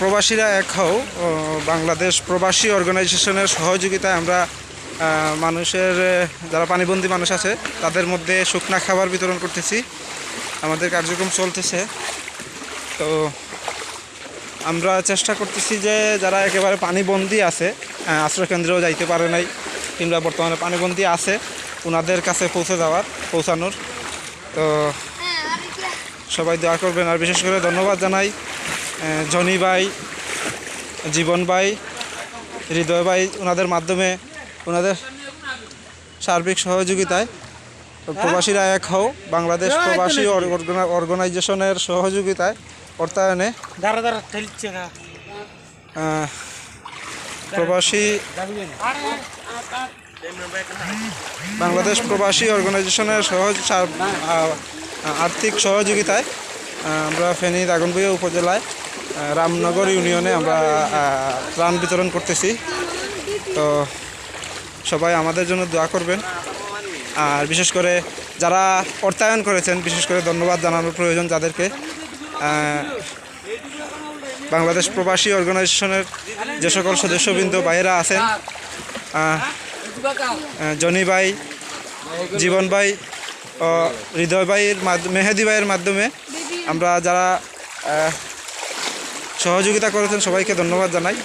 প্রবাসীরা এক হও। বাংলাদেশ প্রবাসী অর্গানাইজেশনের সহযোগিতায় আমরা মানুষের যারা পানিবন্দী মানুষ আছে, তাদের মধ্যে শুকনা খাবার বিতরণ করতেছি। আমাদের কার্যক্রম চলতেছে। তো আমরা চেষ্টা করতেছি যে, যারা একেবারে পানিবন্দী আছে আশ্রয়কেন্দ্রেও যাইতে পারে নাই, কিংবা বর্তমানে পানিবন্দী আছে ওনাদের কাছে পৌঁছে যাওয়ার, পৌঁছানোর। তো সবাই দোয়া করবেন, আর বিশেষ করে ধন্যবাদ জানাই। জনি ভাই জীবন ভাই হৃদয় ভাই ওনাদের মাধ্যমে ওনাদের সার্বিক সহযোগিতায় প্রবাসীরা এক হও বাংলাদেশ প্রবাসী অর্গানাইজেশনের সহযোগিতায় অর্থায়নে প্রবাসী বাংলাদেশ প্রবাসী অর্গানাইজেশনের সহজ আর্থিক সহযোগিতায় আমরা ফেনী দাগনভূঞা উপজেলায় রামনগর ইউনিয়নে আমরা ত্রাণ বিতরণ করতেছি। তো সবাই আমাদের জন্য দোয়া করবেন। আর বিশেষ করে যারা অর্থায়ন করেছেন, বিশেষ করে ধন্যবাদ জানানোর প্রয়োজন যাদেরকে। বাংলাদেশ প্রবাসী অর্গানাইজেশনের যে সকল সদস্যবৃন্দ বাইরা আছেন জনি ভাই, জীবন ভাই হৃদয় ভাইয়ের মেহেদি ভাইয়ের মাধ্যমে আমরা যারা সহযোগিতা করেছেন সবাইকে ধন্যবাদ জানাই।